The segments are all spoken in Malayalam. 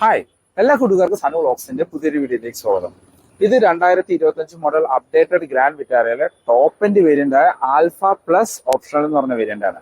ഹായ് എല്ലാ കൂട്ടുകാർക്കും സനു വ്ളോഗ്സിന്റെ പുതിയൊരു വീഡിയോയിലേക്ക് സ്വാഗതം. ഇത് രണ്ടായിരത്തി ഇരുപത്തി അഞ്ച് മോഡൽ അപ്ഡേറ്റഡ് ഗ്രാൻഡ് വിറ്റാരയിലെ ടോപ്പ് എൻഡ് വേരിയന്റ് ആയ ആൽഫ പ്ലസ് ഓപ്ഷണൽ എന്ന് പറഞ്ഞ വേരിയന്റ് ആണ്.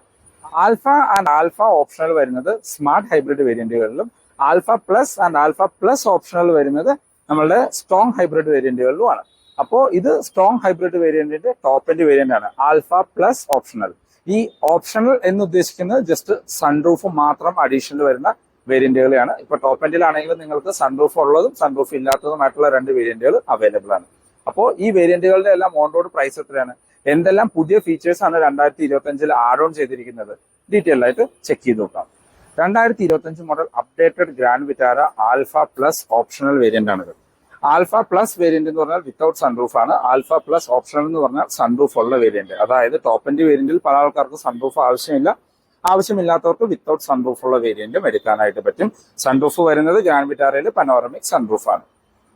ആൽഫ ആൻഡ് ആൽഫ ഓപ്ഷണൽ വരുന്നത് smart hybrid വേരിയന്റുകളിലും alpha plus and alpha plus optional വരുന്നത് നമ്മളുടെ സ്ട്രോങ് ഹൈബ്രിഡ് വേരിയന്റുകളിലുമാണ് അപ്പോൾ ഇത് സ്ട്രോങ് ഹൈബ്രിഡ് വേരിയന്റിന്റെ ടോപ്പ് എൻഡ് വേരിയന്റ് ആണ് ആൽഫ പ്ലസ് ഓപ്ഷണൽ ഈ ഓപ്ഷണൽ എന്ന് ഉദ്ദേശിക്കുന്നത് ജസ്റ്റ് സൺറൂഫ് മാത്രം അഡീഷണൽ വരുന്ന വേരിയന്റുകളെയാണ്. ഇപ്പൊ ടോപ്പ് എൻഡിലാണെങ്കിൽ നിങ്ങൾക്ക് സൺറൂഫ് ഉള്ളതും സൺറൂഫ് ഇല്ലാത്തതുമായിട്ടുള്ള രണ്ട് വേരിയന്റുകൾ അവൈലബിൾ ആണ്. അപ്പോൾ ഈ വേരിയന്റുകളുടെ എല്ലാം ഓൺ റോഡ് പ്രൈസ് എത്രയാണ്? എന്തെല്ലാം പുതിയ ഫീച്ചേഴ്സ് ആണ് രണ്ടായിരത്തി ഇരുപത്തി അഞ്ചിൽ ആഡ് ഓൺ ചെയ്തിരിക്കുന്നത്? ഡീറ്റെയിൽ ആയിട്ട് ചെക്ക് ചെയ്ത് നോക്കാം. രണ്ടായിരത്തി ഇരുപത്തി അഞ്ച് model updated Grand Vitara alpha plus optional variant ആണിത്. ആൽഫ പ്ലസ് വേരിയന്റ് എന്ന് പറഞ്ഞാൽ വിത്തൗട്ട് സൺറൂഫ് ആണ്. ആൽഫ പ്ലസ് ഓപ്ഷണൽ എന്ന് പറഞ്ഞാൽ സൺറൂഫ് ഉള്ള വേരിയന്റ് അതായത് ടോപ്പ് എൻഡ് വേരിയന്റിൽ പല ആൾക്കാർക്ക് സൺറൂഫ് ആവശ്യമില്ല. ആവശ്യമില്ലാത്തവർക്ക് വിത്തൗട്ട് സൺറൂഫ് ഉള്ള വേരിയന്റും എടുക്കാനായിട്ട് പറ്റും. സൺറൂഫ് വരുന്നത് ഗ്രാൻഡ് വിറ്റാറയിൽ പനോറമിക് സൺറൂഫ് ആണ്.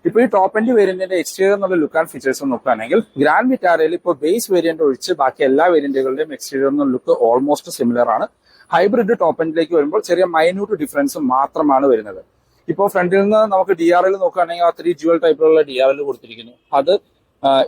ഇപ്പൊ ഈ ടോപ്പ് എൻഡ് വേരിയന്റിന്റെ എക്സ്റ്റീരിയർ എന്നുള്ള ലുക്ക് ആൻഡ് ഫീച്ചേഴ്സ് നോക്കുകയാണെങ്കിൽ ഗ്രാൻഡ് വിറ്റാറയിൽ ഇപ്പോൾ ബേസ് വേരിയന്റ് ഒഴിച്ച് ബാക്കി എല്ലാ വേരിയന്റുകളുടെയും എക്സ്റ്റീരിയർ എന്നുള്ള ലുക്ക് ഓൾമോസ്റ്റ് സിമിലർ ആണ്. ഹൈബ്രിഡ് ടോപ്പ് എൻഡിലേക്ക് വരുമ്പോൾ ചെറിയ മൈന്യൂട്ട് ഡിഫറൻസ് മാത്രമാണ് വരുന്നത്. ഇപ്പോൾ ഫ്രണ്ടിൽ നിന്ന് നമുക്ക് ഡി ആർ എൽ നോക്കുകയാണെങ്കിൽ ആ ത്രീ ജുവൽ ടൈപ്പിലുള്ള ഡി ആർ എൽ കൊടുത്തിരിക്കുന്നു. അത്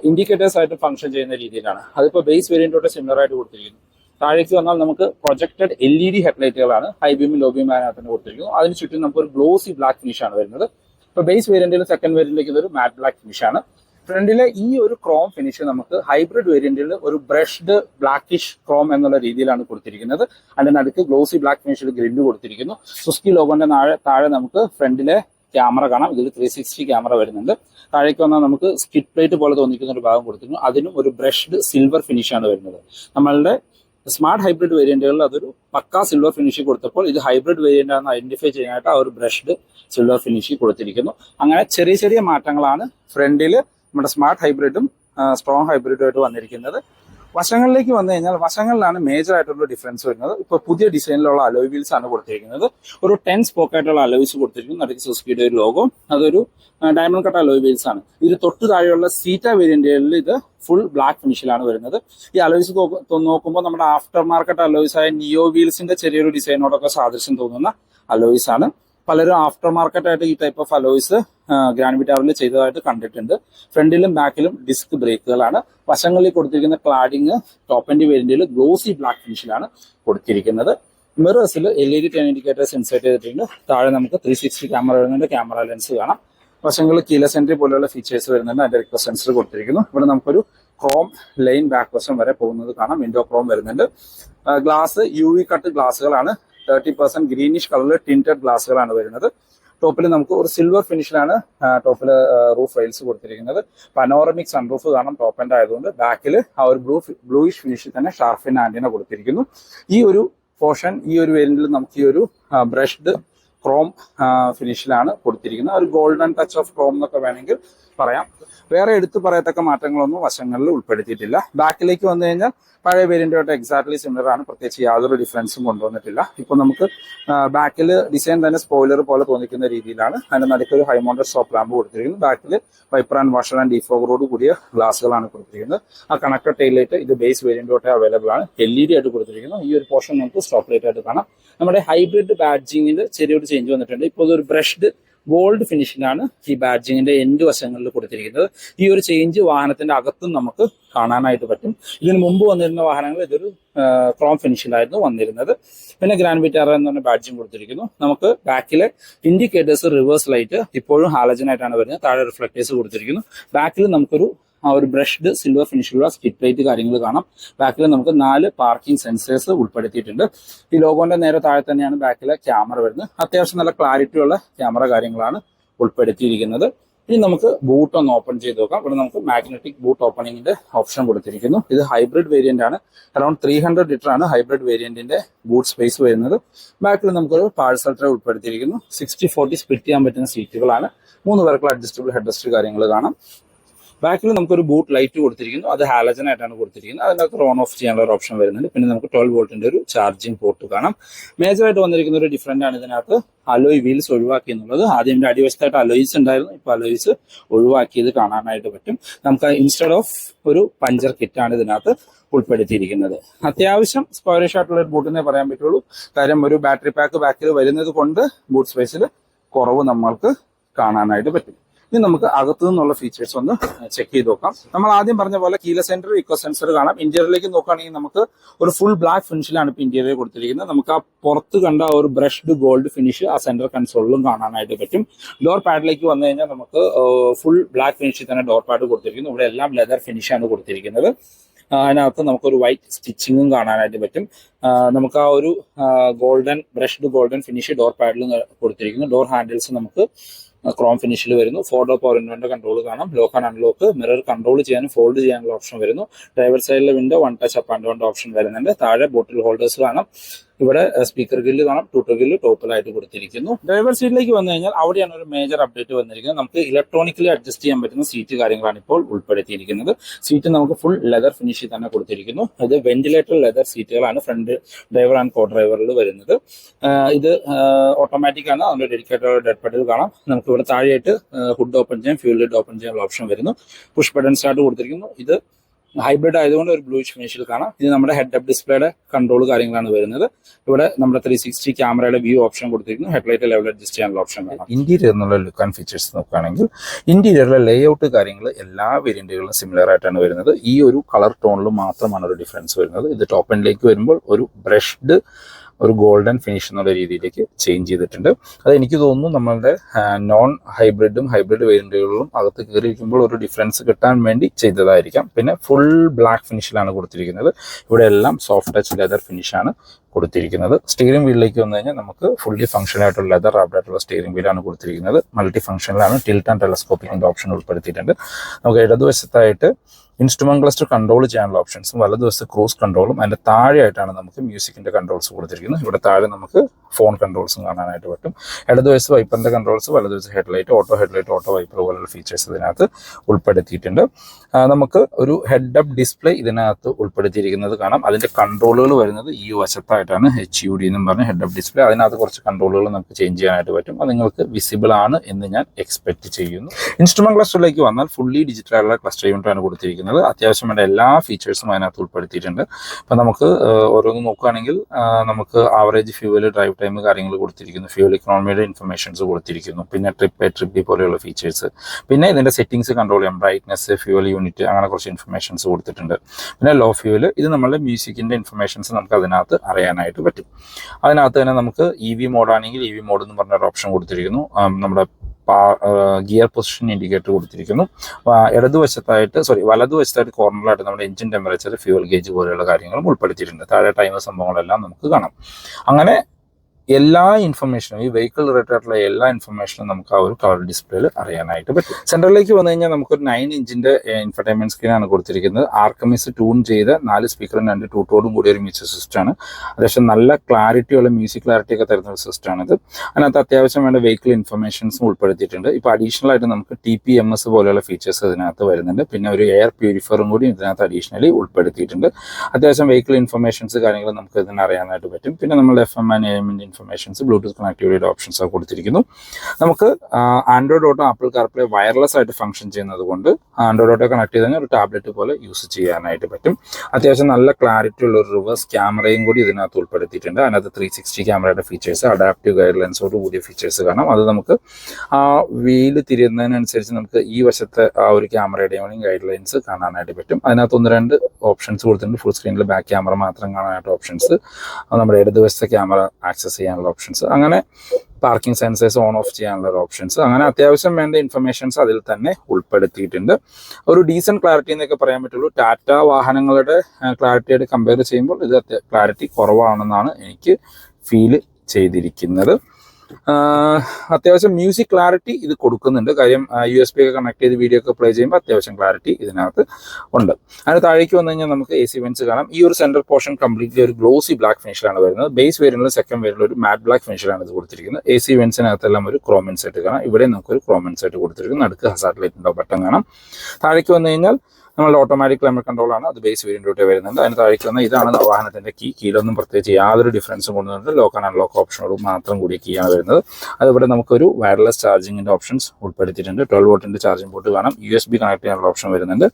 ഇൻഡിക്കേറ്റേഴ്സ് ആയിട്ട് ഫംഗ്ഷൻ ചെയ്യുന്ന രീതിയിലാണ്. അതിപ്പോൾ ബേസ് വേരിയന്റോട്ട് സിമിലർ ആയിട്ട് കൊടുത്തിരിക്കുന്നു. താഴേക്ക് വന്നാൽ നമുക്ക് പ്രൊജക്റ്റഡ് എൽ ഇ ഡി ഹെഡ്ലൈറ്റുകളാണ് ഹൈ ബീമും ലോ ബീം കൊടുത്തിരിക്കുന്നു. അതിന് ചുറ്റും നമുക്ക് ഒരു ഗ്ലോസി ബ്ലാക്ക് ഫിനിഷ് ആണ് വരുന്നത്. ഇപ്പൊ ബേസ് വേരിയന്റിലും സെക്കൻഡ് വേരിയന്റിലേക്ക് ഒരു മാറ്റ് ബ്ലാക്ക് ആണ്. ഫ്രണ്ടിലെ ഈ ഒരു ക്രോം ഫിനിഷ് നമുക്ക് ഹൈബ്രിഡ് വേരിയന്റിൽ ഒരു ബ്രഷ്ഡ് ബ്ലാക്കിഷ് ക്രോം എന്നുള്ള രീതിയിലാണ് കൊടുത്തിരിക്കുന്നത്. അതിന്റെ നടുക്ക് ഗ്ലോസി ബ്ലാക്ക് ഫിനിഷിൽ ഗ്രില്ല് കൊടുത്തിരിക്കുന്നു. സുസ്കി ലോഗോന്റെ താഴെ താഴെ നമുക്ക് ഫ്രണ്ടിലെ ക്യാമറ കാണാം. ഇതിൽ ത്രീ സിക്സ്റ്റി ക്യാമറ വരുന്നുണ്ട്. താഴേക്ക് വന്നാൽ നമുക്ക് സ്കിറ്റ് പ്ലേറ്റ് പോലെ തോന്നിക്കുന്ന ഒരു ഭാഗം കൊടുത്തിരുന്നു അതിനും ഒരു ബ്രഷ്ഡ് സിൽവർ ഫിനിഷ് ആണ് വരുന്നത്. നമ്മളുടെ സ്മാർട്ട് ഹൈബ്രിഡ് വേരിയന്റുകളിൽ അതൊരു പക്കാ സിൽവർ ഫിനിഷ് കൊടുത്തപ്പോൾ ഇത് ഹൈബ്രിഡ് വേരിയന്റ് ആണെന്ന് ഐഡന്റിഫൈ ചെയ്യാനായിട്ട് ആ ഒരു ബ്രഷ്ഡ് സിൽവർ ഫിനിഷ് കൊടുത്തിരിക്കുന്നു. അങ്ങനെ ചെറിയ ചെറിയ മാറ്റങ്ങളാണ് ഫ്രണ്ടിൽ നമ്മുടെ സ്മാർട്ട് ഹൈബ്രിഡും സ്ട്രോങ് ഹൈബ്രിഡും ആയിട്ട് വന്നിരിക്കുന്നത്. വശങ്ങളിലേക്ക് വന്നു കഴിഞ്ഞാൽ വശങ്ങളിലാണ് മേജർ ആയിട്ടുള്ള ഡിഫറൻസ് വരുന്നത്. ഇപ്പൊ പുതിയ ഡിസൈനിലുള്ള അലോയ് വീൽസ് ആണ് കൊടുത്തിരിക്കുന്നത്. ഒരു ടെൻ സ്പോക്കായിട്ടുള്ള അലോയ്സ് കൊടുത്തിരിക്കുന്നു. നടുക്ക് സുസ്കിയുടെ ഒരു ലോഗോ അതൊരു ഡയമണ്ട് കട്ട് അലോയ് വീൽസ് ആണ്. ഇത് തൊട്ട് താഴെയുള്ള സീറ്റ വേരിയന്റുകളിൽ ഇത് ഫുൾ ബ്ലാക്ക് ഫിനിഷിലാണ് വരുന്നത്. ഈ അലോയ്സ് നോക്കുമ്പോൾ നമ്മുടെ ആഫ്റ്റർ മാർക്കറ്റ് അലോയ്സ് ആയ നിയോ വീൽസിന്റെ ചെറിയൊരു ഡിസൈനോടൊക്കെ സാദൃശ്യം തോന്നുന്ന അലോയ്സ് ആണ്. പലരും ആഫ്റ്റർ മാർക്കറ്റ് ആയിട്ട് ഈ ടൈപ്പ് ഓഫ് അലോയ്സ് ഗ്രാൻഡ് വിറ്റാറിൽ ചെയ്തതായിട്ട് കണ്ടിട്ടുണ്ട്. ഫ്രണ്ടിലും ബാക്കിലും ഡിസ്ക് ബ്രേക്കുകളാണ്. വശങ്ങളിൽ കൊടുത്തിരിക്കുന്ന ക്ലാഡിങ് ടോപ്പ് ആൻഡ് വേരിയന്റിൽ ഗ്ലോസി ബ്ലാക്ക് ഫിനിഷിലാണ് കൊടുത്തിരിക്കുന്നത്. മിറേഴ്സിൽ L E D turn indicators insert ചെയ്തിട്ടുണ്ട്. താഴെ നമുക്ക് ത്രീ സിക്സ്റ്റി ക്യാമറ വരുന്നുണ്ട്. ക്യാമറ ലെൻസ് കാണാം. വശങ്ങളിൽ കീല സെൻട്രി പോലെയുള്ള ഫീച്ചേഴ്സ് വരുന്നുണ്ട്. അതിന്റെ റിക്വസ്റ്റ് സെൻസർ കൊടുത്തിരിക്കുന്നു. ഇവിടെ നമുക്കൊരു ക്രോം ലൈൻ ബാക്ക് വശം വരെ പോകുന്നത് കാണാം. വിൻഡോ ക്രോം വരുന്നുണ്ട്. ഗ്ലാസ് യു വി കട്ട് ഗ്ലാസ്സുകളാണ് തേർട്ടി പെർസെന്റ് ഗ്രീനിഷ് കളറിൽ ടിന്റഡ് ഗ്ലാസ്സുകളാണ് വരുന്നത്. ടോപ്പിൽ നമുക്ക് ഒരു സിൽവർ ഫിനിഷിലാണ് ടോപ്പിൽ റൂഫ് റെയിൽസ് കൊടുത്തിരിക്കുന്നത്. പനോറമിക് സൺറൂഫ് കാണാം ടോപ്പ് എൻഡ് ആയതുകൊണ്ട്. ബാക്കിൽ ആ ഒരു ബ്ലൂ ബ്ലൂയിഷ് ഫിനിഷിൽ തന്നെ ഷാർഫിൻ ആന്റിന കൊടുത്തിരിക്കുന്നു. ഈ ഒരു പോർഷൻ ഈ ഒരു വേരിയന്റിൽ നമുക്ക് ഈ ഒരു ബ്രഷ്ഡ് ക്രോം ഫിനിഷിലാണ് കൊടുത്തിരിക്കുന്നത്. ഒരു ഗോൾഡൻ ടച്ച് ഓഫ് ക്രോം എന്നൊക്കെ വേണമെങ്കിൽ പറയാം. വേറെ എടുത്തു പറയത്തക്ക മാറ്റങ്ങളൊന്നും വശങ്ങളിൽ ഉൾപ്പെടുത്തിയിട്ടില്ല. ബാക്കിലേക്ക് വന്നു കഴിഞ്ഞാൽ പഴയ വേരിയന്റുമായിട്ട് എക്സാക്ട്ലി സിമിലർ ആണ്. പ്രത്യേകിച്ച് യാതൊരു ഡിഫറൻസും കൊണ്ടുവന്നിട്ടില്ല. ഇപ്പോൾ നമുക്ക് ബാക്കിൽ ഡിസൈൻ തന്നെ സ്പോയിലർ പോലെ തോന്നിക്കുന്ന രീതിയിലാണ്. അതിന്റെ നടുക്ക് ഒരു ഹൈമോണ്ടർ സ്റ്റോപ്പ് ലാമ്പ് കൊടുത്തിരിക്കുന്നത് ബാക്കിൽ വൈപ്പർ ആൻഡ് വാഷർ ആൻഡ് ഡിഫോഗറോട് കൂടിയ ഗ്ലാസുകളാണ് കൊടുത്തിരിക്കുന്നത്. ആ കണക്ടർ ടൈലൈറ്റ് ഇത് ബേസ് വേരിയന്റോട്ട് അവൈലബിൾ ആണ്. എൽ ഇ ഡി ആയിട്ട് കൊടുത്തിരിക്കുന്നു. ഈ ഒരു പോർഷൻ നമുക്ക് സ്റ്റോപ്പ് ലൈറ്റ് ആയിട്ട് കാണാം. നമ്മുടെ ഹൈബ്രിഡ് ബാഡ്ജിങ്ങിൽ ചെറിയൊരു ചേഞ്ച് വന്നിട്ടുണ്ട്. ഇപ്പോൾ ഒരു ബ്രഷ്ഡ് ഗോൾഡ് ഫിനിഷിലാണ് ഈ ബാഡ്ജിങ്ങിന്റെ എൻഡ് വശങ്ങളിൽ കൊടുത്തിരിക്കുന്നത്. ഈ ഒരു ചേഞ്ച് വാഹനത്തിന്റെ അകത്തും നമുക്ക് കാണാനായിട്ട് പറ്റും. ഇതിന് മുമ്പ് വന്നിരുന്ന വാഹനങ്ങൾ ഇതൊരു ക്രോം ഫിനിഷിലായിരുന്നു വന്നിരുന്നത്. പിന്നെ ഗ്രാൻഡ് വിറ്റാറ എന്ന് പറഞ്ഞ ബാഡ്ജിങ് കൊടുത്തിരിക്കുന്നു. നമുക്ക് ബാക്കിലെ ഇൻഡിക്കേറ്റേഴ്സ് റിവേഴ്സ് ലൈറ്റ് ഇപ്പോഴും ഹാലജൻ ആയിട്ടാണ് വരുന്നത്. താഴെ റിഫ്ലക്ടേഴ്സ് കൊടുത്തിരിക്കുന്നു. ബാക്കിൽ നമുക്കൊരു ആ ഒരു ബ്രഷ്ഡ് സിൽവർ ഫിനിഷിലുള്ള സ്കിറ്റ് പ്ലേറ്റ് കാര്യങ്ങൾ കാണാം. ബാക്കിൽ നമുക്ക് നാല് പാർക്കിംഗ് സെൻസേഴ്സ് ഉൾപ്പെടുത്തിയിട്ടുണ്ട്. ഈ ലോഗോന്റെ നേരെ താഴെ തന്നെയാണ് ബാക്കിലെ ക്യാമറ വരുന്നത്. അത്യാവശ്യം നല്ല ക്ലാരിറ്റി ഉള്ള ക്യാമറ കാര്യങ്ങളാണ് ഉൾപ്പെടുത്തിയിരിക്കുന്നത്. ഇനി നമുക്ക് ബൂട്ട് ഒന്ന് ഓപ്പൺ ചെയ്ത് നോക്കാം. ഇവിടെ നമുക്ക് മാഗ്നറ്റിക് ബൂട്ട് ഓപ്പണിംഗിന്റെ ഓപ്ഷൻ കൊടുത്തിരിക്കുന്നു. ഇത് ഹൈബ്രിഡ് വേരിയന്റ് ആണ്. അറൌണ്ട് ത്രീ ഹൺഡ്രഡ് ലിറ്റർ ആണ് ഹൈബ്രിഡ് വേരിയന്റിന്റെ ബൂട്ട് സ്പേസ് വരുന്നത്. ബാക്കിൽ നമുക്കൊരു പാഴ്സൽ ട്രേ ഉൾപ്പെടുത്തിയിരിക്കുന്നു. സിക്സ്റ്റി ഫോർട്ടി സ്പ്ലിറ്റ് ചെയ്യാൻ പറ്റുന്ന സീറ്റുകളാണ് മൂന്ന് പേർക്കുള്ള അഡ്ജസ്റ്റബിൾ ഹെഡ് റെസ്റ്റ് കാര്യങ്ങൾ കാണാം. ബാക്കിൽ നമുക്കൊരു ബൂട്ട് ലൈറ്റ് കൊടുത്തിരിക്കുന്നു. അത് ഹാലജൻ ആയിട്ടാണ് കൊടുത്തിരിക്കുന്നത്. അതിനകത്ത് ഓൺ ഓഫ് ചെയ്യാനുള്ള ഒരു ഓപ്ഷൻ വരുന്നുണ്ട്. പിന്നെ നമുക്ക് ട്വൽവ് വോൾട്ടിന്റെ ഒരു ചാർജിങ് പോർട്ട് കാണാം. മേജറായിട്ട് വന്നിരിക്കുന്ന ഒരു ഡിഫറന്റ് ആണ് ഇതിനകത്ത് അലോയ് വീൽസ് ഒഴിവാക്കി എന്നുള്ളത്. ആദ്യം ഇതിന്റെ അടിവശത്തായിട്ട് അലോയ്സ് ഉണ്ടായിരുന്നു. ഇപ്പൊ അലോയ്സ് ഒഴിവാക്കിയത് കാണാനായിട്ട് പറ്റും. നമുക്ക് ഇൻസ്റ്റെഡ് ഓഫ് ഒരു പഞ്ചർ കിറ്റാണ് ഇതിനകത്ത് ഉൾപ്പെടുത്തിയിരിക്കുന്നത്. അത്യാവശ്യം സ്ക്വയറിഷ് ആയിട്ടുള്ള ഒരു ബൂട്ടിനെ പറയാൻ പറ്റുള്ളൂ. കാര്യം ഒരു ബാറ്ററി പാക്ക് ബാക്കിൽ വരുന്നത് കൊണ്ട് ബൂട്ട് സ്പേസിൽ കുറവ് നമ്മൾക്ക് കാണാനായിട്ട് പറ്റും. ഇനി നമുക്ക് അകത്തു നിന്നുള്ള ഫീച്ചേഴ്സ് ഒന്ന് ചെക്ക് ചെയ്ത് നോക്കാം. നമ്മൾ ആദ്യം പറഞ്ഞ പോലെ കീല സെന്റർ ഇക്കോ സെൻസർ കാണാം. ഇന്റീരിയറിലേക്ക് നോക്കുകയാണെങ്കിൽ നമുക്ക് ഒരു ഫുൾ ബ്ലാക്ക് ഫിനിഷിലാണ് ഇപ്പൊ ഇന്റീരിയർ കൊടുത്തിരിക്കുന്നത്. നമുക്ക് ആ പുറത്ത് കണ്ട ഒരു ബ്രഷ്ഡ് ഗോൾഡ് ഫിനിഷ് ആ സെന്റർ കൺസോളിലും കാണാനായിട്ട് പറ്റും. ഡോർ പാഡിലേക്ക് വന്നു കഴിഞ്ഞാൽ നമുക്ക് ഫുൾ ബ്ലാക്ക് ഫിനിഷിൽ തന്നെ ഡോർ പാഡ് കൊടുത്തിരിക്കുന്നു. ഇവിടെ എല്ലാം ലെതർ ഫിനിഷാണ് കൊടുത്തിരിക്കുന്നത്. അതിനകത്ത് നമുക്കൊരു വൈറ്റ് സ്റ്റിച്ചിങ്ങും കാണാനായിട്ട് പറ്റും. നമുക്ക് ആ ഒരു golden brushed golden finish door പാഡിലും കൊടുത്തിരിക്കുന്നു. ഡോർ ഹാൻഡിൽസ് നമുക്ക് ക്രോം ഫിനിഷിൽ വരുന്നു. ഫോർഡോ പവർ വിൻഡോന്റെ കൺട്രോൾ കാണാം. Lock and unlock. Mirror control ചെയ്യാനും ഫോൾഡ് ചെയ്യാനുള്ള ഓപ്ഷൻ വരുന്നു. ഡ്രൈവർ സൈഡിലെ window one touch up and option വരുന്നുണ്ട്. താഴെ ബോട്ടിൽ ഹോൾഡേഴ്സ് കാണാം. ഇവിടെ സ്പീക്കർ ഗില്ല് കാണാം ട്യൂട്ടർ ഗില്ല് ടോപ്പിലായിട്ട് കൊടുത്തിരിക്കുന്നു. ഡ്രൈവർ സീറ്റിലേക്ക് വന്നു കഴിഞ്ഞാൽ അവിടെയാണ് ഒരു മേജർ അപ്ഡേറ്റ് വന്നിരിക്കുന്നത്. നമുക്ക് ഇലക്ട്രോണിക്കലി അഡ്ജസ്റ്റ് ചെയ്യാൻ പറ്റുന്ന സീറ്റ് കാര്യങ്ങളാണ് ഇപ്പോൾ ഉൾപ്പെടുത്തിയിരിക്കുന്നത്. സീറ്റ് നമുക്ക് ഫുൾ ലെതർ ഫിനിഷിൽ തന്നെ കൊടുത്തിരിക്കുന്നു. ഇത് വെന്റിലേറ്റർ ലെതർ സീറ്റുകളാണ് ഫ്രണ്ട് ഡ്രൈവർ ആൻഡ് കോ ഡ്രൈവറിൽ വരുന്നത്. ഇത് ഓട്ടോമാറ്റിക് ആണ്. അതിന്റെ ഡെഡിക്കേറ്റഡ് ഡെഡ് പെഡൽ കാണാം. നമുക്ക് ഇവിടെ താഴെയായിട്ട് ഹുഡ് ഓപ്പൺ ചെയ്യാം ഫ്യൂൽ ലിഡ് ഓപ്പൺ ചെയ്യാനുള്ള ഓപ്ഷൻ വരുന്നു. പുഷ് ബട്ടൺ സ്റ്റാർട്ട് കൊടുത്തിരിക്കുന്നു. ഇത് ഹൈബ്രിഡ് ആയതുകൊണ്ട് ഒരു ബ്ലൂയിഷ് ഫിനിഷിൽ കാണാം. ഇത് നമ്മുടെ ഹെഡ് അപ്പ് ഡിസ്പ്ലേയുടെ കൺട്രോൾ കാര്യങ്ങളാണ് വരുന്നത്. ഇവിടെ നമ്മുടെ ത്രീ സിക്സ്റ്റി ക്യാമറയുടെ വ്യൂ ഓപ്ഷൻ കൊടുത്തിരിക്കുന്നു. ഹെഡ്ലൈറ്റ് ലെവൽ അഡ്ജസ്റ്റ് ചെയ്യാനുള്ള ഓപ്ഷൻ കാണാം ഇന്റീരിയർ എന്നുള്ള ലുക്ക് ആൻഡ് ഫീച്ചേഴ്സ് നോക്കുകയാണെങ്കിൽ ഇന്റീരിയറിലെ ലേ ഔട്ട് കാര്യങ്ങൾ എല്ലാ വേരിയന്റുകളും സിമിലർ ആയിട്ടാണ് വരുന്നത്. ഈ ഒരു കളർ ടോണിൽ മാത്രമാണ് ഒരു ഡിഫറൻസ് വരുന്നത്. ഇത് ടോപ്പ് എൻഡിലേക്ക് വരുമ്പോൾ ഒരു ബ്രഷ്ഡ് ഒരു ഗോൾഡൻ ഫിനിഷ് എന്നുള്ള രീതിയിലേക്ക് ചേഞ്ച് ചെയ്തിട്ടുണ്ട്. അത് എനിക്ക് തോന്നുന്നു നമ്മളുടെ നോൺ ഹൈബ്രിഡും ഹൈബ്രിഡ് വേരിയന്റുകളിലും അകത്ത് കയറിയിരിക്കുമ്പോൾ ഒരു ഡിഫറൻസ് കിട്ടാൻ വേണ്ടി ചെയ്തതായിരിക്കാം. പിന്നെ ഫുൾ ബ്ലാക്ക് ഫിനിഷിലാണ് കൊടുത്തിരിക്കുന്നത്. ഇവിടെ എല്ലാം സോഫ്റ്റ് ടച്ച് ലെതർ ഫിനിഷാണ് കൊടുത്തിരിക്കുന്നത്. സ്റ്റിയറിംഗ് വീലിലേക്ക് വന്നു കഴിഞ്ഞാൽ നമുക്ക് ഫുള്ളി ഫംഗ്ഷൻ ആയിട്ടുള്ള ലെതർ ആയിട്ടുള്ള സ്റ്റിയറിംഗ് വീലാണ് കൊടുത്തിരിക്കുന്നത്. മൾട്ടി ഫംഗ്ഷനിലാണ് ടിൽറ്റ് ആൻഡ് ടെലസ്കോപ്പിക്കിന്റെ ഓപ്ഷൻ ഉൾപ്പെടുത്തിയിട്ടുണ്ട്. നമുക്ക് ഇടതുവശത്തായിട്ട് ഇൻസ്ട്രുമെന്റ് ക്ലസ്റ്റർ കൺട്രോൾ ചെയ്യാനുള്ള ഓപ്ഷൻസും വലതുവശത്ത് ക്രൂസ് കൺട്രോളും അതിന്റെ താഴെയായിട്ടാണ് നമുക്ക് മ്യൂസിക്കിന്റെ കൺട്രോൾസ് കൊടുത്തിരിക്കുന്നത്. ഇവിടെ താഴെ നമുക്ക് ഫോൺ കൺട്രോൾസും കാണാനായിട്ട് പറ്റും. ഇടതുവശത്ത് വൈപ്പറിന്റെ കൺട്രോൾസ് വലതുവശത്ത് headlight auto headlight auto wiper പോലുള്ള ഫീച്ചേഴ്സ് ഇതിനകത്ത് ഉൾപ്പെടുത്തിയിട്ടുണ്ട്. നമുക്ക് ഒരു ഹെഡ് അപ്പ് ഡിസ്പ്ലേ ഇതിനകത്ത് ഉൾപ്പെടുത്തിയിരിക്കുന്നത് കാണാം. അതിന്റെ കൺട്രോളുകൾ വരുന്നത് ഈ വശത്തായിട്ടാണ് എച്ച് യു ഡി എന്നും പറഞ്ഞ ഹെഡ് അപ്പ് ഡിസ്പ്ലേ അതിനകത്ത് കുറച്ച് കൺട്രോളുകൾ നമുക്ക് ചേഞ്ച് ചെയ്യാനായിട്ട് പറ്റും. അത് നിങ്ങൾക്ക് വിസിബിൾ ആണ് എന്ന് ഞാൻ എക്സ്പെക്ട് ചെയ്യുന്നു. ഇൻസ്ട്രുമെന്റ് ക്ലസ്റ്ററിലേക്ക് വന്നാൽ ഫുള്ളി ഡിജിറ്റൽ ആയിട്ടുള്ള ക്ലസ്റ്റർ യൂണിറ്റ് ആണ് കൊടുത്തിരിക്കുന്നത് അത്യാവശ്യം വേണ്ട എല്ലാ ഫീച്ചേഴ്സും അതിനകത്ത് ഉൾപ്പെടുത്തിയിട്ടുണ്ട്. അപ്പം നമുക്ക് ഓരോന്ന് നോക്കുകയാണെങ്കിൽ നമുക്ക് ആവറേജ് ഫ്യൂവൽ ഡ്രൈവ് ടൈം കാര്യങ്ങൾ കൊടുത്തിരിക്കുന്നു. ഫ്യൂവൽ ഇക്കണോമിയുടെ ഇൻഫർമേഷൻസ് കൊടുത്തിരിക്കുന്നു. പിന്നെ ട്രിപ്പ് ട്രിപ്പ് ഡി പോലെയുള്ള ഫീച്ചേഴ്സ് പിന്നെ ഇതിന്റെ സെറ്റിംഗ്സ് കൺട്രോൾ ചെയ്യാം. ബ്രൈറ്റ്നസ് ഫ്യൂവൽ യൂണിറ്റ് അങ്ങനെ കുറച്ച് ഇൻഫർമേഷൻസ് കൊടുത്തിട്ടുണ്ട്. പിന്നെ ലോ ഫ്യൂവൽ ഇത് നമ്മളുടെ മ്യൂസിക്കിന്റെ ഇൻഫർമേഷൻസ് നമുക്ക് അതിനകത്ത് അറിയാനായിട്ട് പറ്റും. അതിനകത്ത് തന്നെ നമുക്ക് ഇ വി മോഡാണെങ്കിൽ ഇ വി മോഡ് എന്ന് പറഞ്ഞ ഒരു ഓപ്ഷൻ കൊടുത്തിരിക്കുന്നു നമ്മുടെ ഗിയർ പൊസിഷൻ ഇൻഡിക്കേറ്റർ കൊടുത്തിരിക്കുന്നു. ഇടതുവശത്തായിട്ട് സോറി വലതുവശത്തായിട്ട് കോർണറിലായിട്ട് നമ്മുടെ എഞ്ചിൻ ടെമ്പറേച്ചർ ഫ്യൂൽ ഗേജ് പോലെയുള്ള കാര്യങ്ങളും ഉൾപ്പെടുത്തിയിട്ടുണ്ട്. താഴെ ടൈമർ സംഭവങ്ങളെല്ലാം നമുക്ക് കാണാം. അങ്ങനെ എല്ലാ ഇൻഫർമേഷനും ഈ വെഹിക്കിൾ റിലേറ്റഡായിട്ടുള്ള എല്ലാ ഇൻഫർമേഷനും നമുക്ക് ആ ഒരു കളർ ഡിസ്പ്ലേയിൽ അറിയാനായിട്ട് പറ്റും. സെൻട്രലിലേക്ക് വന്നു കഴിഞ്ഞാൽ നമുക്കൊരു നയൻ ഇഞ്ചിന്റെ ഇൻഫർടൈൻമെന്റ് സ്ക്രീനാണ് കൊടുത്തിരിക്കുന്നത്. ആർക്കമിസ് ട്യൂൺ ചെയ്ത് നാല് സ്പീക്കറും രണ്ട് ട്യൂട്ടോടും കൂടിയ ഒരു മ്യൂസിക് സിസ്റ്റമാണ് അത്യാവശ്യം നല്ല ക്ലാരിറ്റി ഉള്ള മ്യൂസിക് ക്ലാരിറ്റി ഒക്കെ തരുന്ന ഒരു സിസ്റ്റമാണിത് അതിനകത്ത് അത്യാവശ്യം വേണ്ട വെഹിക്കിൾ ഇൻഫർമേഷൻസും ഉൾപ്പെടുത്തിയിട്ടുണ്ട്. ഇപ്പോൾ അഡീഷണൽ ആയിട്ട് നമുക്ക് ടി പി എം എസ് പോലെയുള്ള ഫീച്ചേഴ്സ് ഇതിനകത്ത് വരുന്നുണ്ട്. പിന്നെ ഒരു എയർ പ്യൂരിഫയറും കൂടി ഇതിനകത്ത് അഡീഷണലി ഉൾപ്പെടുത്തിയിട്ടുണ്ട്. അത്യാവശ്യം വെഹിക്കിൾ ഇൻഫർമേഷൻസ് കാര്യങ്ങളും നമുക്ക് ഇതിന് അറിയാനായിട്ട് പറ്റും. പിന്നെ നമ്മുടെ എഫ് എം ആൻഡ് എമ്മിന്റെ ഇൻഫർമേഷൻസ് ബ്ലൂടൂത്ത് കണക്ടിവിറ്റിയുടെ ഓപ്ഷൻസ് കൊടുത്തിരിക്കുന്നു. നമുക്ക് Android auto Apple CarPlay wireless ആയിട്ട് ഫംഗ്ഷൻ ചെയ്യുന്നത് കൊണ്ട് ആൻഡ്രോയിഡ് ഓട്ടോ കണക്ട് ചെയ്ത് ഒരു ടാബ്ലറ്റ് പോലെ യൂസ് ചെയ്യാനായിട്ട് പറ്റും. അത്യാവശ്യം നല്ല ക്ലാരിറ്റി ഉള്ള ഒരു റിവേഴ്സ് ക്യാമറയും കൂടി ഇതിനകത്ത് ഉൾപ്പെടുത്തിയിട്ടുണ്ട്. അതിനകത്ത് ത്രീ സിക്സ്റ്റി ക്യാമറയുടെ ഫീച്ചേഴ്സ് അഡാപ്റ്റീവ് ഗൈഡ് ലെൻസോട് കൂടിയ ഫീച്ചേഴ്സ് കാണാം. അത് നമുക്ക് ആ വീൽ തിരിയുന്നതിനനുസരിച്ച് നമുക്ക് ഈ വശത്തെ ആ ഒരു ക്യാമറയുടെയും ഗൈഡ് ലൈൻസ് കാണാനായിട്ട് പറ്റും. അതിനകത്ത് ഒന്ന് രണ്ട് ഓപ്ഷൻസ് കൊടുത്തിട്ടുണ്ട്. ഫുൾ സ്ക്രീനിൽ ബാക്ക് ക്യാമറ മാത്രം കാണാനായിട്ട് ഓപ്ഷൻസ് നമ്മുടെ ഇടതുവശത്തെ ക്യാമറ ആക്സസ് ചെയ്യാനുള്ള ഓപ്ഷൻസ് അങ്ങനെ പാർക്കിംഗ് സെൻസേഴ്സ് ഓൺ ഓഫ് ചെയ്യാനുള്ള ഓപ്ഷൻസ് അങ്ങനെ അത്യാവശ്യം വേണ്ട ഇൻഫർമേഷൻസ് അതിൽ തന്നെ ഉൾപ്പെടുത്തിയിട്ടുണ്ട്. ഒരു ഡീസന്റ് ക്ലാരിറ്റി എന്നൊക്കെ പറയാൻ പറ്റുള്ളൂ. ടാറ്റ വാഹനങ്ങളുടെ ക്ലാരിറ്റിയായിട്ട് കമ്പയർ ചെയ്യുമ്പോൾ ഇത് ക്ലാരിറ്റി കുറവാണെന്നാണ് എനിക്ക് ഫീൽ ചെയ്തിരിക്കുന്നത്. അത്യാവശ്യം മ്യൂസിക് ക്ലാരിറ്റി ഇത് കൊടുക്കുന്നുണ്ട്. കാര്യം യു എസ് പി ഒക്കെ കണക്ട് ചെയ്ത് വീഡിയോ ഒക്കെ പ്ലേ ചെയ്യുമ്പോൾ അത്യാവശ്യം ക്ലാരിറ്റി ഇതിനകത്ത് ഉണ്ട്. അതിന് താഴേക്ക് വന്നു കഴിഞ്ഞാൽ നമുക്ക് എ സി വെൻസ് കാണാം. ഈ ഒരു സെൻട്രൽ പോർഷൻ കംപ്ലീറ്റ്ലി ഒരു ഗ്ലോസി ബ്ലാക്ക് ഫിനിഷിലാണ് വരുന്നത്. ബേസ് വരുന്നത് സെക്കൻഡ് വേരിയന്റിൽ ഒരു മാറ്റ് ബ്ലാക്ക് ഫിനിഷിലാണ് ഇത് കൊടുത്തിരിക്കുന്നത്. എ സി വെൻസിനകത്തെല്ലാം ഒരു ക്രോമൻ സെറ്റ് കാണാം. ഇവിടെ നമുക്കൊരു ക്രോമൻ സെറ്റ് കൊടുത്തിരിക്കുന്നു. നടുക്ക് ഹസാർട്ട് ലൈറ്റിന്റെ ബട്ടൺ കാണാം. താഴേക്ക് വന്നു കഴിഞ്ഞാൽ നമ്മളുടെ ഓട്ടോമാറ്റിക് ക്ലൈമറ്റ് കൺട്രോൾ ആണ്. അത് ബേസ് വേരിയന്റോട്ട് വരുന്നുണ്ട്. അതിന് താഴേക്ക് വന്ന ഇതാണ് വാഹനത്തിന്റെ കീ കീയിലൊന്നും പ്രത്യേകിച്ച് യാതൊരു ഡിഫറൻസും കൊണ്ടുവന്നിട്ട് ലോക്ക് ആൻഡ് അൺലോക്ക് ഓപ്ഷനോട് മാത്രം കൂടി കീ ആണ് വരുന്നത്. അതിവിടെ നമുക്കൊരു വയർലെസ് ചാർജിങ്ങിന്റെ ഓപ്ഷൻസ് ഉൾപ്പെടുത്തിയിട്ടുണ്ട്. ട്വൽവ് വോട്ടിന്റെ ചാർജിംഗ് പോർട്ട് കാണാം. യു എസ് ബി കണക്ട് ചെയ്യാനുള്ള ഓപ്ഷൻ വരുന്നുണ്ട്.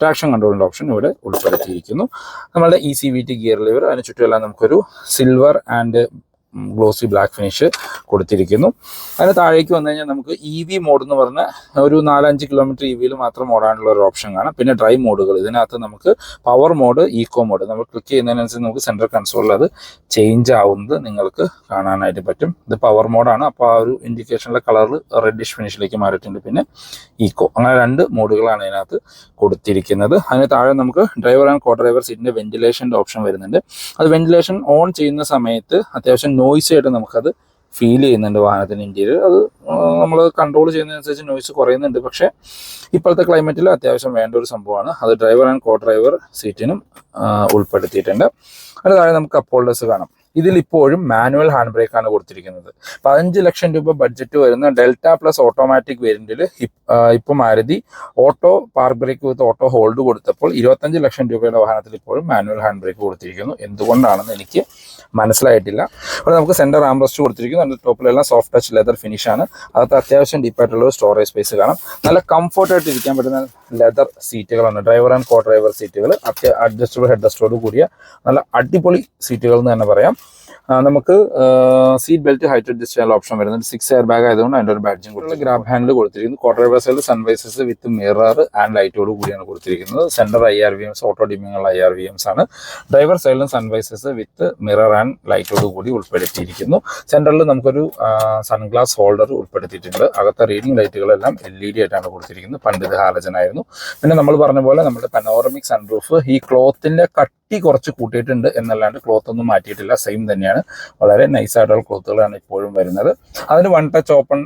ട്രാക്ഷൻ കൺട്രോളിന്റെ ഓപ്ഷൻ ഇവിടെ ഉൾപ്പെടുത്തിയിരിക്കുന്നു. നമ്മളുടെ E C V T gear lever അതിന് ചുറ്റുമെല്ലാം നമുക്കൊരു silver and glossy black finish കൊടുത്തിരിക്കുന്നു. അതിന് താഴേക്ക് വന്നു കഴിഞ്ഞാൽ നമുക്ക് ഇ വി മോഡ് എന്ന് പറഞ്ഞ ഒരു നാലഞ്ച് കിലോമീറ്റർ ഇ വിയിൽ മാത്രം ഓടാനുള്ള ഒരു ഓപ്ഷൻ കാണാം. പിന്നെ ഡ്രൈവ് മോഡുകൾ ഇതിനകത്ത് നമുക്ക് പവർ മോഡ് ഈക്കോ മോഡ് നമ്മൾ ക്ലിക്ക് ചെയ്യുന്നതിനനുസരിച്ച് നമുക്ക് സെൻട്രൽ കൺസോളിൽ അത് ചേഞ്ച് ആവുന്നത് നിങ്ങൾക്ക് കാണാനായിട്ട് പറ്റും. ഇത് പവർ മോഡാണ് അപ്പോൾ ആ ഒരു ഇൻഡിക്കേഷനിലെ കളറിൽ റെഡിഷ് ഫിനിഷിലേക്ക് മാറിയിട്ടുണ്ട്. പിന്നെ ഈക്കോ അങ്ങനെ രണ്ട് മോഡുകളാണ് ഇതിനകത്ത് കൊടുത്തിരിക്കുന്നത്. അതിന് താഴെ നമുക്ക് ഡ്രൈവർ ആൻഡ് കോ ഡ്രൈവർ സീറ്റിന്റെ വെന്റിലേഷന്റെ ഓപ്ഷൻ വരുന്നുണ്ട്. അത് വെന്റിലേഷൻ ഓൺ ചെയ്യുന്ന സമയത്ത് അത്യാവശ്യം നോയ്സ് ആയിട്ട് നമുക്കത് ഫീൽ ചെയ്യുന്നുണ്ട് വാഹനത്തിന് ഇന്ത്യയിൽ അത് നമ്മൾ കൺട്രോൾ ചെയ്യുന്നതനുസരിച്ച് നോയ്സ് കുറയുന്നുണ്ട്. പക്ഷേ ഇപ്പോഴത്തെ ക്ലൈമറ്റിൽ അത്യാവശ്യം വേണ്ട ഒരു സംഭവമാണ്. അത് ഡ്രൈവർ ആൻഡ് കോ ഡ്രൈവർ സീറ്റിനും ഉൾപ്പെടുത്തിയിട്ടുണ്ട്. അതിന് താഴെ നമുക്ക് അപ്പോൾഡേഴ്സ് കാണാം. ഇതിൽ ഇപ്പോഴും മാനുവൽ ഹാൻഡ് ബ്രേക്ക് ആണ് കൊടുത്തിരിക്കുന്നത്. പതിനഞ്ച് ലക്ഷം രൂപ ബഡ്ജറ്റ് വരുന്ന ഡെൽറ്റ പ്ലസ് ഓട്ടോമാറ്റിക് വേരിയന്റിൽ ഇപ്പോൾ Maruti auto park brake with auto hold കൊടുത്തപ്പോൾ ഇരുപത്തഞ്ച് ലക്ഷം രൂപയുടെ വാഹനത്തിൽ ഇപ്പോഴും മാനുവൽ ഹാൻഡ് ബ്രേക്ക് കൊടുത്തിരിക്കുന്നു. എന്തുകൊണ്ടാണെന്ന് എനിക്ക് മനസ്സിലായിട്ടില്ല. അപ്പോൾ നമുക്ക് സെന്റർ ആംബ്രസ്റ്റ് കൊടുത്തിരിക്കുന്നു. അതിന്റെ ടോപ്പിലെല്ലാം സോഫ്റ്റ് ടച്ച് ലെതർ ഫിനിഷ് ആണ്. അകത്ത് അത്യാവശ്യം ഡീപ്പായിട്ടുള്ള ഒരു സ്റ്റോറേജ് സ്പേസ് കാണാം. നല്ല കംഫർട്ടായിട്ട് ഇരിക്കാൻ പറ്റുന്ന ലെതർ സീറ്റുകളാണ്. ഡ്രൈവർ ആൻഡ് കോ ഡ്രൈവർ സീറ്റുകൾ അത്യ അഡ്ജസ്റ്റബിൾ ഹെഡ് റെസ്റ്റോട് കൂടിയ നല്ല അടിപൊളി സീറ്റുകൾ എന്ന് തന്നെ പറയാം. നമുക്ക് സീറ്റ് ബെൽറ്റ് ഹൈറ്റ് അഡ്ജസ്റ്റ് ചെയ്യാനുള്ള ഓപ്ഷൻ വരുന്നുണ്ട്. സിക്സ് എയർ ബാഗ് ആയതുകൊണ്ട് അതിന്റെ ഒരു ബാഡ്ജും കൊടുത്തിട്ടുണ്ട് ഗ്രാബ് ഹാൻഡിൽ കൊടുത്തിരിക്കുന്നു. ക്വാർട്ടർ സൈഡിൽ sun visors with mirror and ലൈറ്റോട് കൂടിയാണ് കൊടുത്തിരിക്കുന്നത്. Centre I R V Ms auto ഡിമിങ്ങുള്ള I R V Ms ആണ്. ഡ്രൈവർ സൈഡിലും sun visors with mirror and ലൈറ്റോട് കൂടി ഉൾപ്പെടുത്തിയിരിക്കുന്നു. സെന്ററിൽ നമുക്കൊരു സൺഗ്ലാസ് ഹോൾഡർ ഉൾപ്പെടുത്തിയിട്ടുണ്ട്. അകത്തെ റീഡിംഗ് ലൈറ്റുകളെല്ലാം എൽ ഇ ഡി ആയിട്ടാണ് കൊടുത്തിരിക്കുന്നത്. പണ്ട് ഹാലജൻ പിന്നെ നമ്മൾ പറഞ്ഞ പോലെ നമ്മുടെ പനോറമിക് സൺറൂഫ് ഈ ക്ലോത്തിന്റെ കട്ടി കുറച്ച് കൂട്ടിയിട്ടുണ്ട് എന്നല്ലാണ്ട് ക്ലോത്ത് ഒന്നും മാറ്റിയിട്ടില്ല. സെയിം തന്നെയാണ്. വളരെ നൈസ് ആയിട്ടുള്ള ക്ലോത്തുകളാണ് ഇപ്പോഴും വരുന്നത്. അതിന് വൺ ടച്ച് ഓപ്പൺ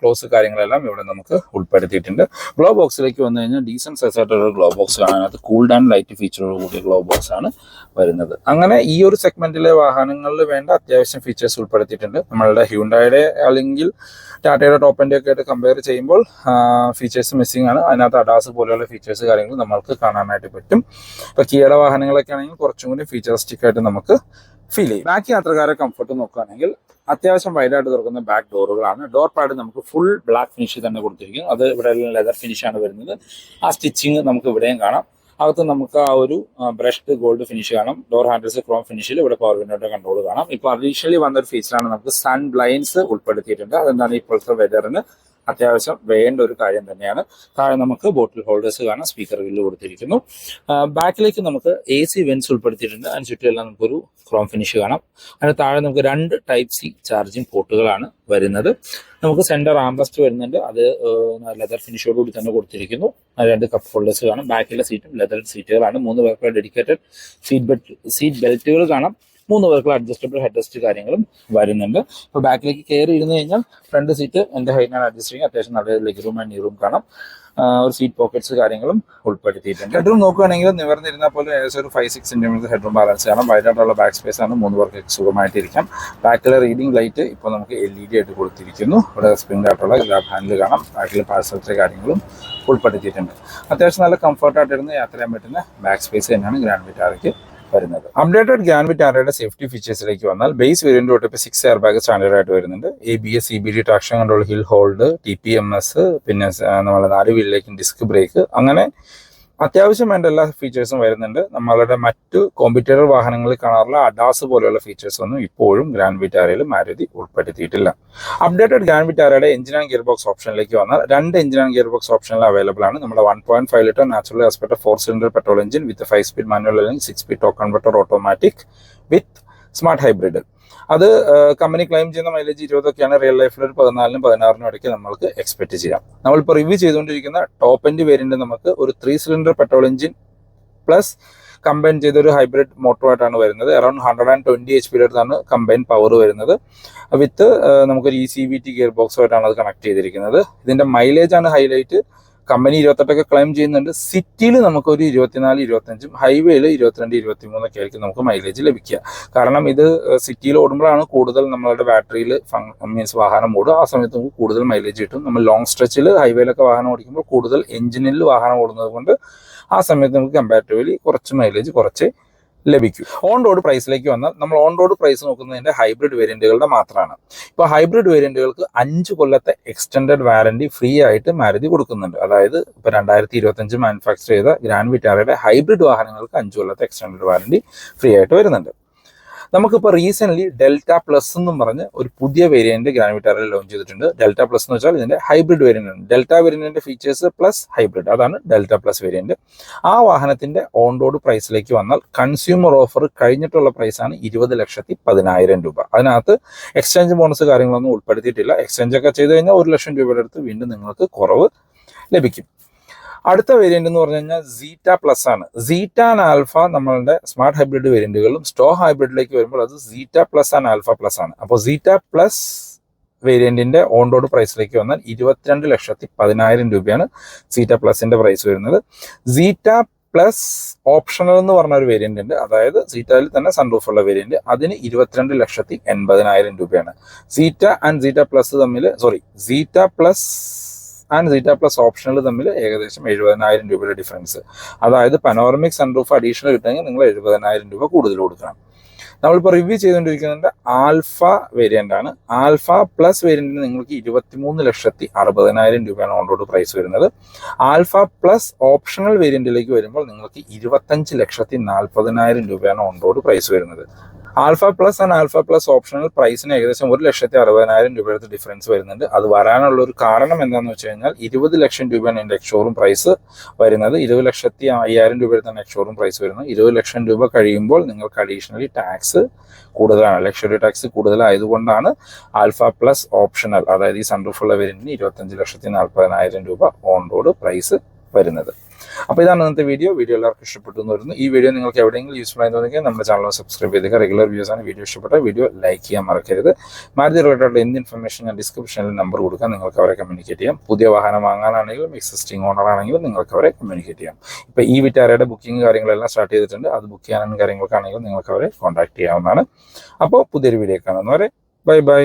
ക്ലോസ് കാര്യങ്ങളെല്ലാം ഇവിടെ നമുക്ക് ഉൾപ്പെടുത്തിയിട്ടുണ്ട്. ഗ്ലോ ബോക്സിലേക്ക് വന്നു കഴിഞ്ഞാൽ ഡീസന്റ് സൈസ് ആയിട്ടുള്ള ഗ്ലോ ബോക്സ് കാണാൻ അത് കൂൾ ഡൗൺ ലൈറ്റ് ഫീച്ചറോട് കൂടിയ ഗ്ലോ ബോക്സ് ആണ് വരുന്നത്. അങ്ങനെ ഈ ഒരു സെഗ്മെന്റിലെ വാഹനങ്ങളിൽ വേണ്ട അത്യാവശ്യം ഫീച്ചേഴ്സ് ഉൾപ്പെടുത്തിയിട്ടുണ്ട്. നമ്മളുടെ ഹ്യൂണ്ടായുടെ അല്ലെങ്കിൽ ടാറ്റയുടെ ടോപ്പ് ഒക്കെ ആയിട്ട് കമ്പയർ ചെയ്യുമ്പോൾ ഫീച്ചേഴ്സ് മിസ്സിംഗ് ആണ്. അതിനകത്ത് അഡാസ് പോലെയുള്ള ഫീച്ചേഴ്സ് കാര്യങ്ങൾ നമ്മൾക്ക് കാണാനായിട്ട് പറ്റും. ഇപ്പോൾ കിയയുടെ വാഹനങ്ങളൊക്കെ ആണെങ്കിൽ കുറച്ചും കൂടി ഫീച്ചറിസ്റ്റിക് ആയിട്ട് നമുക്ക് ഫീൽ ചെയ്യും. ബാക്ക് യാത്രക്കാരെ കംഫർട്ട് നോക്കുകയാണെങ്കിൽ അത്യാവശ്യം വൈഡായിട്ട് തുറക്കുന്ന ബാക്ക് ഡോറുകളാണ് ഡോർ പാഡ് നമുക്ക് ഫുൾ ബ്ലാക്ക് ഫിനിഷ് തന്നെ കൊടുത്തിരിക്കും. അത് ഇവിടെ ലെതർ ഫിനിഷ് ആണ് വരുന്നത്. ആ സ്റ്റിച്ചിങ് നമുക്ക് ഇവിടെയും കാണാം. അകത്ത് നമുക്ക് ആ ഒരു ബ്രഷ്ഡ് ഗോൾഡ് ഫിനിഷ് കാണാം. ഡോർ ഹാൻഡിൽസ് ക്രോം ഫിനിഷിൽ ഇവിടെ പവർ വിൻഡോയുടെ കൺട്രോൾ കാണാം. ഇപ്പോൾ അഡീഷണലി വന്നൊരു ഫീച്ചറാണ് നമുക്ക് സൺ ബ്ലൈൻസ് ഉൾപ്പെടുത്തിയിട്ടുണ്ട്. അതെന്താണ് ഇപ്പോഴത്തെ വെതറിന് അത്യാവശ്യം വേണ്ട ഒരു കാര്യം തന്നെയാണ്. താഴെ നമുക്ക് ബോട്ടിൽ ഹോൾഡേഴ്സ് കാണാം സ്പീക്കർ വില്ല് കൊടുത്തിരിക്കുന്നു. ബാക്കിലേക്ക് നമുക്ക് എ സി വെൻസ് ഉൾപ്പെടുത്തിയിട്ടുണ്ട്. അതിന് ചുറ്റുമെല്ലാം നമുക്കൊരു ക്രോം ഫിനിഷ് കാണാം. അതിന് താഴെ നമുക്ക് രണ്ട് ടൈപ്പ് സി ചാർജിങ് പോർട്ടുകളാണ് വരുന്നത്. നമുക്ക് സെന്റർ ആംബ്രസ്റ്റ് വരുന്നുണ്ട്. അത് ലെതർ ഫിനിഷോട് കൂടി തന്നെ കൊടുത്തിരിക്കുന്നു. രണ്ട് കപ്പ് ഹോൾഡേഴ്സ് കാണാം. ബാക്കിലെ സീറ്റും ലെതർ സീറ്റുകളാണ് മൂന്ന് പേർക്ക് ഡെഡിക്കേറ്റഡ് സീറ്റ് ബെൽറ്റ് സീറ്റ് ബെൽറ്റുകൾ കാണാം. മൂന്ന് പേർക്കുള്ള അഡ്ജസ്റ്റബിൾ ഹെഡ് റെസ്റ്റ് കാര്യങ്ങളും വരുന്നുണ്ട്. അപ്പോൾ ബാക്കിലേക്ക് കയറി ഇരുന്ന് കഴിഞ്ഞാൽ ഫ്രണ്ട് സീറ്റ് എന്റെ ഹൈറ്റിനാണ് അഡ്ജസ്റ്റ് ചെയ്യുക അത്യാവശ്യം നല്ല leg room and knee room കാണാം. ഒരു സീറ്റ് പോക്കറ്റ്സ് കാര്യങ്ങളും ഉൾപ്പെടുത്തിയിട്ടുണ്ട്. ഹെഡ്റൂം നോക്കുകയാണെങ്കിൽ നിവർന്നിരുന്ന പോലെ ഏകദേശം ഒരു five six centimetre headroom balance കാണാം. വൈഡായിട്ടുള്ള ബാക്ക് സ്പേസ് ആണ്. മൂന്ന് പേർക്ക് സുഖമായിട്ടിരിക്കാം. ബാക്കിലെ റീഡിംഗ് ലൈറ്റ് ഇപ്പോൾ നമുക്ക് എൽ ഇ ഡി ആയിട്ട് കൊടുത്തിരിക്കുന്നു. ഇവിടെ സ്പ്രിംഗ് ആയിട്ടുള്ള ഗ്രാബ് ഹാൻഡിൽ കാണാം. ബാക്കിൽ പാഴ്സലത്തെ കാര്യങ്ങളും ഉൾപ്പെടുത്തിയിട്ടുണ്ട്. അത്യാവശ്യം നല്ല കംഫർട്ടായിട്ടിരുന്ന് യാത്ര ചെയ്യാൻ പറ്റുന്ന ബാക്ക് സ്പേസ് തന്നെയാണ് ഗ്രാൻഡ് വിറ്റാറയ്ക്ക് വരുന്നത്. അപ്ഡേറ്റഡ് ഗ്യാൻവിറ്റ് വിറ്റാറയുടെ സേഫ്റ്റി ഫീച്ചേഴ്സിലേക്ക് വന്നാൽ ബേസ് വേരിയന്റ് തൊട്ട് ഇപ്പോൾ സിക്സ് എയർ ബാഗ് സ്റ്റാൻഡേർഡ് ആയിട്ട് വരുന്നുണ്ട്. A B S C B D traction control hill hold T P M S പിന്നെ നമ്മളെ നാല് വീലിലേക്കും ഡിസ്ക് ബ്രേക്ക് അങ്ങനെ അത്യാവശ്യം അതിന്റെ എല്ലാ ഫീച്ചേഴ്സും വരുന്നുണ്ട്. നമ്മളുടെ മറ്റു കോമ്പറ്റീറ്റർ വാഹനങ്ങളിൽ കാണാറുള്ള അഡാസ് പോലെയുള്ള ഫീച്ചേഴ്സ് ഒന്നും ഇപ്പോഴും ഗ്രാൻഡ് വിറ്റാരയിൽ മാരുതി ഉൾപ്പെടുത്തിയിട്ടില്ല. അപ്ഡേറ്റഡ് ഗ്രാൻഡ് വിറ്റാരയുടെ എഞ്ചിൻ ആൻഡ് ഗിയർ ബോക്സ് ഓപ്ഷനിലേക്ക് വന്നാൽ രണ്ട് എഞ്ചിൻ ആൻഡ് ഗിയർ ബോക്സ് ഓപ്ഷനിൽ അവൈലബിൾ ആണ്. നമ്മുടെ one point five litre natural aspect four cylinder petrol engine with five speed manual അല്ലെങ്കിൽ six speed token converter automatic with smart hybrid. അത് കമ്പനി ക്ലെയിം ചെയ്യുന്ന മൈലേജ് ഇരുപതൊക്കെയാണ് റിയൽ ലൈഫിൽ ഒരു പതിനാലിനും പതിനാറിനും ഇടയ്ക്ക് നമ്മൾക്ക് എക്സ്പെക്ട് ചെയ്യാം. നമ്മളിപ്പോൾ റിവ്യൂ ചെയ്തുകൊണ്ടിരിക്കുന്ന ടോപ്പ് എൻഡ് വേരിയന്റ് നമുക്ക് ഒരു three cylinder petrol engine plus combine ചെയ്ത ഒരു ഹൈബ്രിഡ് മോട്ടറുമായിട്ടാണ് വരുന്നത്. Around hundred and twenty H P അടുത്താണ് കമ്പൈൻ പവർ വരുന്നത്. വിത്ത് നമുക്കൊരു E C B T gear ബോക്സുമായിട്ടാണ് അത് കണക്ട് ചെയ്തിരിക്കുന്നത്. ഇതിന്റെ മൈലേജ് ആണ് ഹൈലൈറ്റ് കമ്പനി ഇരുപത്തെട്ടൊക്കെ ക്ലെയിം ചെയ്യുന്നുണ്ട്. സിറ്റിയിൽ നമുക്കൊരു ഇരുപത്തിനാല് ഇരുപത്തഞ്ചും ഹൈവേയിൽ ഇരുപത്തിരണ്ട് ഇരുപത്തി മൂന്നൊക്കെ ആയിരിക്കും നമുക്ക് മൈലേജ് ലഭിക്കുക. കാരണം ഇത് സിറ്റിയിൽ ഓടുമ്പോഴാണ് കൂടുതൽ നമ്മളുടെ ബാറ്ററിയിൽ മീൻസ് വാഹനം ഓടുക. ആ സമയത്ത് നമുക്ക് കൂടുതൽ മൈലേജ് കിട്ടും. നമ്മൾ ലോങ് സ്ട്രെച്ചിൽ ഹൈവേയിലൊക്കെ വാഹനം ഓടിക്കുമ്പോൾ കൂടുതൽ എഞ്ചിനിൽ വാഹനം ഓടുന്നത് കൊണ്ട് ആ സമയത്ത് നമുക്ക് കമ്പാരിറ്റീവ്ലി കുറച്ച് മൈലേജ് കുറച്ച് ലഭിക്കും. ഓൺ റോഡ് പ്രൈസിലേക്ക് വന്നാൽ നമ്മൾ ഓൺ റോഡ് പ്രൈസ് നോക്കുന്നതിന്റെ ഹൈബ്രിഡ് വേരിയന്റുകളുടെ മാത്രമാണ്. ഇപ്പോൾ ഹൈബ്രിഡ് വേരിയന്റുകൾക്ക് അഞ്ച് കൊല്ലത്തെ എക്സ്റ്റൻഡഡ് വാറന്റി ഫ്രീ ആയിട്ട് മാരുതി കൊടുക്കുന്നുണ്ട്. അതായത് ഇപ്പോൾ രണ്ടായിരത്തി ഇരുപത്തഞ്ച് മാനുഫാക്ചർ ചെയ്ത ഗ്രാൻഡ് വിറ്റാറയുടെ ഹൈബ്രിഡ് വാഹനങ്ങൾക്ക് അഞ്ച് കൊല്ലത്തെ എക്സ്റ്റൻഡഡ് വാറന്റി ഫ്രീ ആയിട്ട് വരുന്നുണ്ട്. നമുക്കിപ്പോൾ റീസെന്റ് ഡെൽറ്റ പ്ലസ് എന്ന് പറഞ്ഞ് ഒരു പുതിയ വേരിയന്റ് ഗ്രാമിറ്ററിൽ ലോഞ്ച് ചെയ്തിട്ടുണ്ട്. ഡെൽറ്റ പ്ലസ് എന്ന് വെച്ചാൽ ഇതിന്റെ ഹൈബ്രിഡ് വേരിയന്റ് ആണ്. ഡെൽറ്റ വേരിയന്റിന്റെ ഫീച്ചേഴ്സ് പ്ലസ് ഹൈബ്രിഡ് അതാണ് ഡെൽറ്റ പ്ലസ് വേരിയന്റ് ആ വാഹനത്തിന്റെ ഓൺ റോഡ് പ്രൈസിലേക്ക് വന്നാൽ കൺസ്യൂമർ ഓഫർ കഴിഞ്ഞിട്ടുള്ള പ്രൈസാണ് ഇരുപത് ലക്ഷത്തി പതിനായിരം രൂപ. അതിനകത്ത് എക്സ്ചേഞ്ച് ബോണസ് കാര്യങ്ങളൊന്നും ഉൾപ്പെടുത്തിയിട്ടില്ല. എക്സ്ചേഞ്ച് ഒക്കെ ചെയ്ത് കഴിഞ്ഞാൽ ഒരു ലക്ഷം രൂപയുടെ അടുത്ത് വീണ്ടും നിങ്ങൾക്ക് കുറവ് ലഭിക്കും. അടുത്ത വേരിയന്റ് എന്ന് പറഞ്ഞു കഴിഞ്ഞാൽ സീറ്റ പ്ലസ് ആണ്. സീറ്റ ആൻഡ് ആൽഫ നമ്മളുടെ സ്മാർട്ട് ഹൈബ്രിഡ് വേരിയന്റുകളും സ്റ്റോ ഹൈബ്രിഡിലേക്ക് വരുമ്പോൾ അത് Zeta plus and Alpha plus ആണ്. അപ്പോൾ സീറ്റ പ്ലസ് വേരിയന്റിന്റെ ഓൺ റോഡ് പ്രൈസിലേക്ക് വന്നാൽ ഇരുപത്തിരണ്ട് ലക്ഷത്തി പതിനായിരം രൂപയാണ് സീറ്റ പ്ലസിന്റെ പ്രൈസ് വരുന്നത്. സീറ്റ പ്ലസ് ഓപ്ഷണൽ എന്ന് പറഞ്ഞ ഒരു വേരിയന്റ് ഉണ്ട്. അതായത് സീറ്റയിൽ തന്നെ സൺറൂഫ് ഉള്ള വേരിയന്റ് അതിന് ഇരുപത്തിരണ്ട് ലക്ഷത്തി എൺപതിനായിരം രൂപയാണ്. സീറ്റ ആൻഡ് സീറ്റ പ്ലസ് തമ്മിൽ sorry Zeta plus and Zeta plus ഓപ്ഷനിൽ തമ്മിൽ ഏകദേശം എഴുപതിനായിരം രൂപയുടെ ഡിഫറൻസ് അതായത് പനോറമിക് സൺറൂഫ് അഡീഷണൽ കിട്ടുമെങ്കിൽ നിങ്ങൾ എഴുപതിനായിരം രൂപ കൂടുതൽ കൊടുക്കണം. നമ്മളിപ്പോൾ റിവ്യൂ ചെയ്തുകൊണ്ടിരിക്കുന്നത് ആൽഫ വേരിയന്റ് ആണ്. ആൽഫ പ്ലസ് വേരിയന്റിന് നിങ്ങൾക്ക് ഇരുപത്തിമൂന്ന് ലക്ഷത്തി അറുപതിനായിരം രൂപയാണ് ഓൺ റോഡ് പ്രൈസ് വരുന്നത്. ആൽഫ പ്ലസ് ഓപ്ഷണൽ വേരിയന്റിലേക്ക് വരുമ്പോൾ നിങ്ങൾക്ക് ഇരുപത്തഞ്ച് ലക്ഷത്തി നാൽപ്പതിനായിരം രൂപയാണ് ഓൺ റോഡ് പ്രൈസ് വരുന്നത്. Alpha plus and Alpha plus optional പ്രൈസിന് ഏകദേശം ഒരു ലക്ഷത്തി അറുപതിനായിരം രൂപയുടെ ഡിഫറൻസ് വരുന്നുണ്ട്. അത് വരാനുള്ള ഒരു കാരണം എന്താണെന്ന് വെച്ച് കഴിഞ്ഞാൽ ഇരുപത് ലക്ഷം രൂപയാണ് എന്റെ എക്സ്ഷോറൂം പ്രൈസ് വരുന്നത്. ഇരുപത് ലക്ഷത്തി അയ്യായിരം രൂപയുടെ തന്നെ എക്സ്ഷോറൂം പ്രൈസ് വരുന്നത്. ഇരുപത് ലക്ഷം രൂപ കഴിയുമ്പോൾ നിങ്ങൾക്ക് അഡീഷണലി ടാക്സ് കൂടുതലാണ്. ലക്ഷറി ടാക്സ് കൂടുതലായതുകൊണ്ടാണ് ആൽഫ പ്ലസ് ഓപ്ഷണൽ അതായത് ഈ സൺറൂഫുള്ള വേരിയന്റിന് ഇരുപത്തഞ്ച് ലക്ഷത്തി നാൽപ്പതിനായിരം രൂപ ഓൺ റോഡ് പ്രൈസ് വരുന്നത്. അപ്പോൾ ഇതാണ് ഇന്നത്തെ വീഡിയോ വീഡിയോ എല്ലാവർക്കും ഇഷ്ടപ്പെട്ടു എന്ന് വരുന്നു ഈ വീഡിയോ നിങ്ങൾക്ക് എവിടെയെങ്കിലും യൂസ്ഫുൾ ആയി തോന്നിയെങ്കിൽ നമ്മുടെ ചാനൽ സബ്സ്ക്രൈബ് ചെയ്തേക്കുക റെഗുലർ വ്യൂസ് ആണ് വീഡിയോ ഇഷ്ടപ്പെട്ട വീഡിയോ ലൈക്ക് ചെയ്യാൻ മറക്കരുത്. മാരുതി റിലേറ്റഡ് എന്ത് ഇൻഫർമേഷൻ ഞാൻ ഡിസ്ക്രിപ്ഷനിൽ നമ്പർ കൊടുക്കാം. നിങ്ങൾക്ക് അവരെ കമ്മ്യൂണിക്കേറ്റ് ചെയ്യാം. പുതിയ വാഹനം വാങ്ങാനാണെങ്കിലും എക്സിസ്റ്റിംഗ് ഓണർ ആണെങ്കിലും നിങ്ങൾക്ക് അവരെ കമ്മ്യൂണിക്കേറ്റ് ചെയ്യാം. ഇപ്പോൾ ഈ വിറ്റാരയുടെ ബുക്കിംഗ് കാര്യങ്ങളെല്ലാം സ്റ്റാർട്ട് ചെയ്തിട്ടുണ്ട്. അത് ബുക്ക് ചെയ്യാനും കാര്യങ്ങൾക്കാണെങ്കിലും നിങ്ങൾക്ക് അവരെ കോൺടാക്ട് ചെയ്യാവുന്നതാണ്. അപ്പോൾ പുതിയൊരു വീഡിയോ കാണുന്നവരെ ബൈ ബൈ